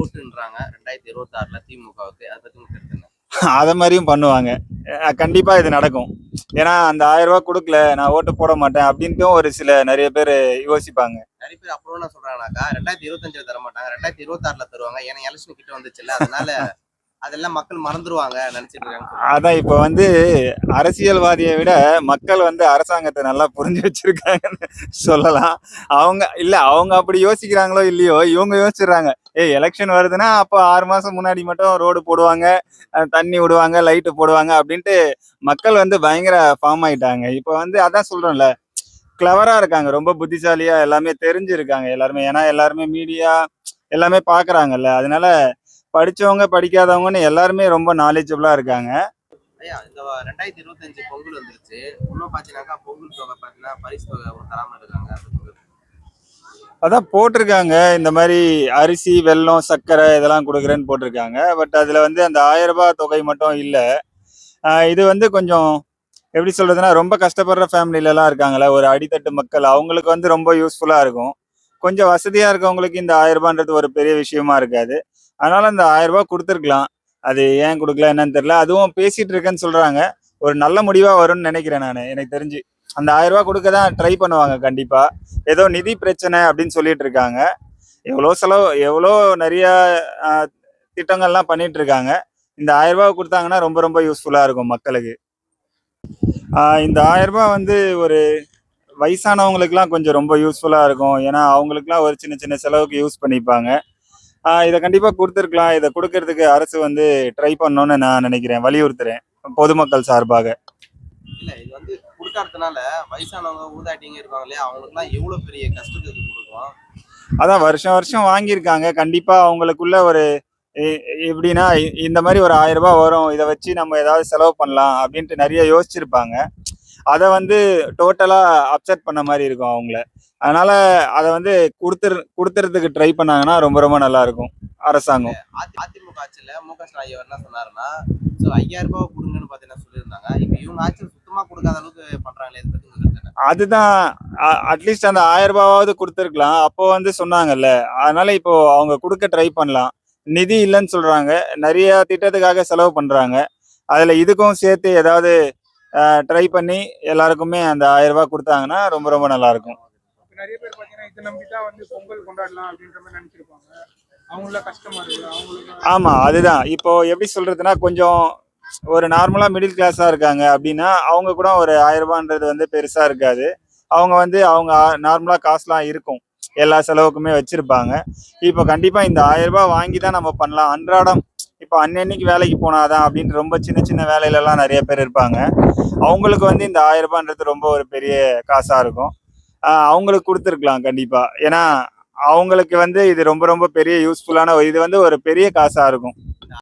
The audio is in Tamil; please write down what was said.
ஓட்டுன்றாங்க. ரெண்டாயிரத்தி இருபத்தி ஆறுல திமுகவுக்கு. அதை பத்தி உங்களுக்கு என்ன? அதை மாதிரியும் பண்ணுவாங்க. கண்டிப்பா இது நடக்கும். ஏன்னா அந்த ஆயிரம் ரூபாய் கொடுக்கல நான் ஓட்டு போட மாட்டேன் அப்படின்ட்டும் ஒரு சில நிறைய பேர் யோசிப்பாங்க. நிறைய பேர் அப்புறம் என்ன சொல்றாங்கனாக்கா ரெண்டாயிரத்தி இருபத்தஞ்சுல தர மாட்டாங்க. ரெண்டாயிரத்தி இருபத்தி ஆறுல தருவாங்க. ஏன்னா எலெக்ஷன் கிட்ட வந்துச்சுல்ல அதனால அதெல்லாம் மக்கள் மறந்துருவாங்க நினைச்சிட்டு இருக்காங்க. அதான் இப்போ வந்து அரசியல்வாதியை விட மக்கள் வந்து அரசாங்கத்தை நல்லா புரிஞ்சு வச்சிருக்காங்கன்னு சொல்லலாம். அவங்க இல்ல அவங்க அப்படி யோசிக்கிறாங்களோ இல்லையோ இவங்க யோசிச்சுறாங்க ஏய் எலெக்ஷன் வருதுன்னா அப்போ ஆறு மாசம் முன்னாடி மட்டும் ரோடு போடுவாங்க தண்ணி விடுவாங்க லைட்டு போடுவாங்க அப்படின்ட்டு மக்கள் வந்து பயங்கர ஃபார்ம் ஆயிட்டாங்க. இப்போ வந்து அதான் சொல்றோம்ல கிளவரா இருக்காங்க ரொம்ப புத்திசாலியா எல்லாமே தெரிஞ்சிருக்காங்க எல்லாருமே. ஏன்னா எல்லாருமே மீடியா எல்லாமே பாக்குறாங்கல்ல. அதனால படிச்சவங்க படிக்காதவங்கன்னு எல்லாருமே ரொம்ப நாலேஜபிளா இருக்காங்க. ஐயா இந்த ரெண்டாயிரத்தி இருபத்தஞ்சு பொங்கல் வந்துருச்சு. இன்னும் பாத்தீங்கன்னாக்கா பொங்கல் தொகை பாத்தீங்கன்னா பரிசு தொகை தராம இருக்காங்க. அதான் போட்டிருக்காங்க. இந்த மாதிரி அரிசி வெல்லம் சர்க்கரை இதெல்லாம் கொடுக்குறேன்னு போட்டிருக்காங்க. பட் அதில் வந்து அந்த ஆயிரம் ரூபாய் தொகை மட்டும் இல்லை. இது வந்து கொஞ்சம் எப்படி சொல்கிறதுனா ரொம்ப கஷ்டப்படுற ஃபேமிலிலலாம் இருக்காங்களே ஒரு அடித்தட்டு மக்கள். அவங்களுக்கு வந்து ரொம்ப யூஸ்ஃபுல்லாக இருக்கும். கொஞ்சம் வசதியாக இருக்கவங்களுக்கு இந்த ஆயிரம் ரூபான்றது ஒரு பெரிய விஷயமா இருக்காது. அதனால் அந்த ஆயிரம் ரூபாய் கொடுத்துருக்கலாம். அது ஏன் கொடுக்கல என்னன்னு தெரியல. அதுவும் பேசிகிட்டு இருக்கேன்னு சொல்கிறாங்க ஒரு நல்ல முடிவாக வரும்னு நினைக்கிறேன் நான். எனக்கு தெரிஞ்சு. அந்த ஆயிரம் ரூபா கொடுக்க தான் ட்ரை பண்ணுவாங்க கண்டிப்பா. ஏதோ நிதி பிரச்சனை அப்படின்னு சொல்லிட்டு இருக்காங்க. எவ்வளோ செலவு எவ்வளோ நிறைய திட்டங்கள்லாம் பண்ணிட்டு இருக்காங்க. இந்த ஆயிரம் ரூபா கொடுத்தாங்கன்னா ரொம்ப ரொம்ப யூஸ்ஃபுல்லா இருக்கும் மக்களுக்கு. இந்த ஆயிரம் ரூபா வந்து ஒரு வயசானவங்களுக்குலாம் கொஞ்சம் ரொம்ப யூஸ்ஃபுல்லாக இருக்கும். ஏன்னா அவங்களுக்குலாம் ஒரு சின்ன சின்ன செலவுக்கு யூஸ் பண்ணிப்பாங்க. இதை கண்டிப்பாக கொடுத்துருக்கலாம். இதை கொடுக்கறதுக்கு அரசு வந்து ட்ரை பண்ணணும்னு நான் நினைக்கிறேன். வலியுறுத்துறேன். பொதுமக்கள் சார்பாக. வந்து கொடுக்கறதுனால வயசானவங்க ஊதாட்டிங்க இருக்காங்க இல்லையா? அவங்களுக்குலாம் எவ்வளவு பெரிய கஷ்டத்தை இது கொடுக்கும் அதான் வருஷம் வருஷம் வாங்கியிருக்காங்க. கண்டிப்பா அவங்களுக்குள்ள ஒரு எப்படின்னா இந்த மாதிரி ஒரு ஆயிரம் ரூபாய் வரும். இதை வச்சு நம்ம ஏதாவது செலவு பண்ணலாம் அப்படின்ட்டு நிறைய யோசிச்சிருப்பாங்க. அதை வந்து டோட்டலா அப்செட் பண்ண மாதிரி இருக்கும் அவங்கள. அதனால அதை வந்து கொடுத்துரு கொடுத்துறதுக்கு ட்ரை பண்ணாங்கன்னா ரொம்ப ரொம்ப நல்லா இருக்கும் அரசாங்கம். அதி- அதிமுக ஆட்சியில மு க ஸ்டாலின் என்ன சொன்னாருன்னா ஐயாயிரம் ரூபாய் கொடுங்கன்னு பாத்தீங்கன்னா சொல்லியிருந்தாங்க. இப்ப இவங்க ஆட்சியில் சுத்தமா கொடுக்காத அளவுக்கு பண்றாங்களே இதை பத்தி? அதுதான் அட்லீஸ்ட் அந்த ஆயிரம் ரூபாவது கொடுத்துருக்கலாம். அப்போ வந்து சொன்னாங்கல்ல அதனால இப்போ அவங்க கொடுக்க ட்ரை பண்ணலாம். நிதி இல்லைன்னு சொல்றாங்க. நிறைய திட்டத்துக்காக செலவு பண்றாங்க. அதுல இதுக்கும் சேர்த்து ஏதாவது ட்ரை பண்ணி எல்லாருக்குமே அந்த ஆயிரம் ரூபாய் கொடுத்தாங்கன்னா ரொம்ப ரொம்ப நல்லா இருக்கும் இப்ப நிறைய பேர் பாத்தீங்கன்னா இதை நம்பிதான் வந்து பொங்கல் கொண்டாடலாம் அப்படின்ற மாதிரி நினைச்சிருப்பாங்க. அவங்கள கஷ்டமா இருக்கு. அவங்களுக்கு ஆமா அதுதான். இப்போ எப்படி சொல்றதுன்னா கொஞ்சம் ஒரு நார்மலாக மிடில் கிளாஸாக இருக்காங்க அப்படின்னா அவங்க கூட ஒரு ஆயிரரூபான்றது வந்து பெருசாக இருக்காது. அவங்க வந்து அவங்க நார்மலாக காசுலாம் இருக்கும். எல்லா செலவுக்குமே வச்சுருப்பாங்க. இப்போ கண்டிப்பாக இந்த ஆயிரம் ரூபாய் வாங்கி தான் நம்ம பண்ணலாம். அன்றாடம் இப்போ அன்னன்னைக்கு வேலைக்கு போனாதான் அப்படின்னு ரொம்ப சின்ன சின்ன வேலையிலலாம் நிறைய பேர் இருப்பாங்க. அவங்களுக்கு வந்து இந்த ஆயிரரூபான்றது ரொம்ப ஒரு பெரிய காசாக இருக்கும். அவங்களுக்கு கொடுத்துருக்கலாம் கண்டிப்பாக ஏன்னா அவங்களுக்கு வந்து இது ரொம்ப ரொம்ப பெரிய யூஸ்ஃபுல்லான இது வந்து ஒரு பெரிய காசாக இருக்கும்.